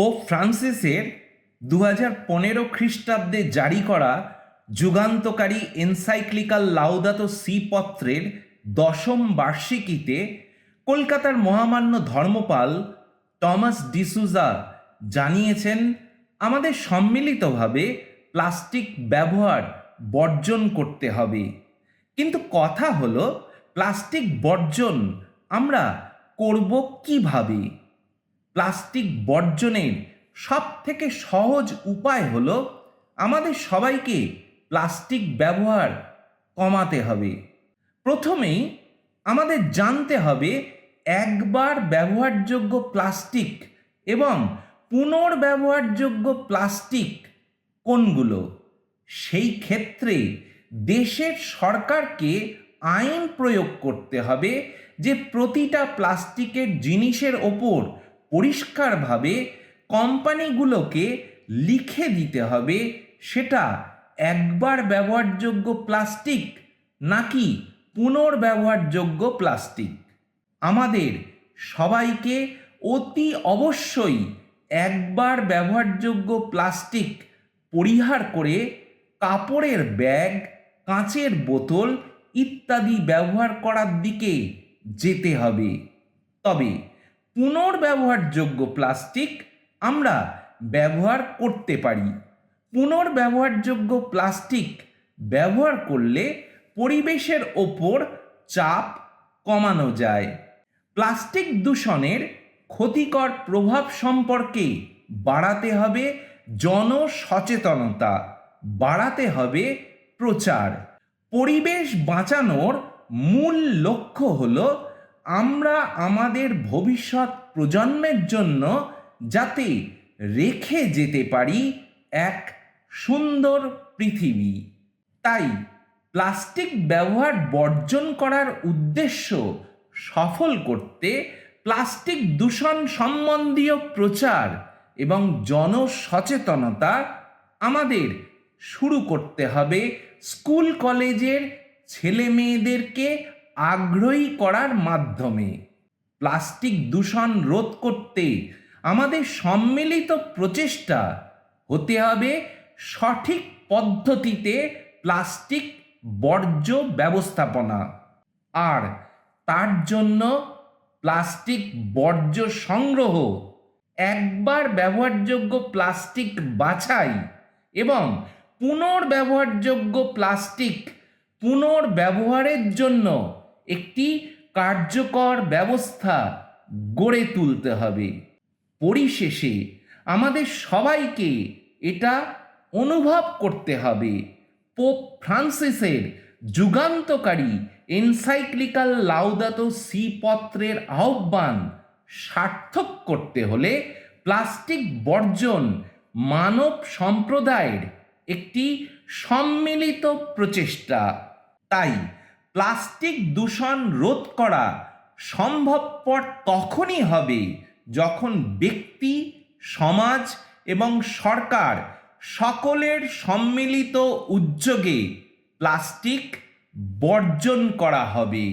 Pope ফ্রান্সিসের দু হাজার পনেরো খ্রিস্টাব্দে জারি করা যুগান্তকারী এনসাইক্লিক্যাল লাউদাতো সি পত্রের দশম বার্ষিকীতে কলকাতার মহামান্য ধর্মপাল টমাস ডিসুজা জানিয়েছেন, আমাদের সম্মিলিতভাবে প্লাস্টিক ব্যবহার বর্জন করতে হবে। কিন্তু কথা হলো, প্লাস্টিক বর্জন আমরা করব কীভাবে? প্লাস্টিক বর্জনের সব থেকে সহজ উপায় হলো আমাদের সবাইকে প্লাস্টিক ব্যবহার কমাতে হবে। প্রথমেই আমাদের জানতে হবে একবার ব্যবহারযোগ্য প্লাস্টিক এবং পুনর্ব্যবহারযোগ্য প্লাস্টিক কোনগুলো? সেই ক্ষেত্রে দেশের সরকারকে আইন প্রয়োগ করতে হবে যে প্রতিটা প্লাস্টিকের জিনিসের ওপর পরিষ্কারভাবে কোম্পানিগুলোকে লিখে দিতে হবে, সেটা একবার ব্যবহারযোগ্য প্লাস্টিক নাকি পুনর্ব্যবহারযোগ্য প্লাস্টিক? আমাদের সবাইকে অতি অবশ্যই একবার ব্যবহারযোগ্য প্লাস্টিক পরিহার করে কাপড়ের ব্যাগ, কাঁচের বোতল ইত্যাদি ব্যবহার করার দিকে যেতে হবে। তবে পুনর্ব্যবহারযোগ্য প্লাস্টিক আমরা ব্যবহার করতে পারি। পুনর্ব্যবহারযোগ্য প্লাস্টিক ব্যবহার করলে পরিবেশের ওপর চাপ কমানো যায়। প্লাস্টিক দূষণের ক্ষতিকর প্রভাব সম্পর্কে বাড়াতে হবে জনসচেতনতা, বাড়াতে হবে প্রচার। পরিবেশ বাঁচানোর মূল লক্ষ্য হল আমরা আমাদের ভবিষ্যৎ প্রজন্মের জন্য যাতে রেখে যেতে পারি এক সুন্দর পৃথিবী। তাই প্লাস্টিক ব্যবহার বর্জন করার উদ্দেশ্য সফল করতে প্লাস্টিক দূষণ সম্বন্ধীয় প্রচার এবং জনসচেতনতা আমাদের শুরু করতে হবে স্কুল, কলেজের ছেলে মেয়েদেরকে আগ্রহী করার মাধ্যমে প্লাস্টিক দূষণ রোধ করতে আমাদের সম্মিলিত প্রচেষ্টা হতে হবে সঠিক পদ্ধতিতে প্লাস্টিক বর্জ্য ব্যবস্থাপনা। আর তার জন্য প্লাস্টিক বর্জ্য সংগ্রহ, একবার ব্যবহারযোগ্য প্লাস্টিক বাছাই এবং পুনর্ব্যবহারযোগ্য প্লাস্টিক পুনর্ব্যবহারের জন্য একটি কার্যকর ব্যবস্থা গড়ে তুলতে হবে। পরিশেষে আমাদের সবাইকে এটা অনুভব করতে হবে। পোপ ফ্রান্সিসের যুগান্তকারী এনসাইক্লিক্যাল লাউদাতো সি পত্রের আহ্বান সার্থক করতে হলে প্লাস্টিক বর্জন মানব সম্প্রদায়ের একটি সম্মিলিত প্রচেষ্টা। তাই প্লাস্টিক দূষণ রোধ করা সম্ভবপর তখনই হবে যখন ব্যক্তি, সমাজ এবং সরকার সকলের সম্মিলিত উদ্যোগে প্লাস্টিক বর্জন করা হবে।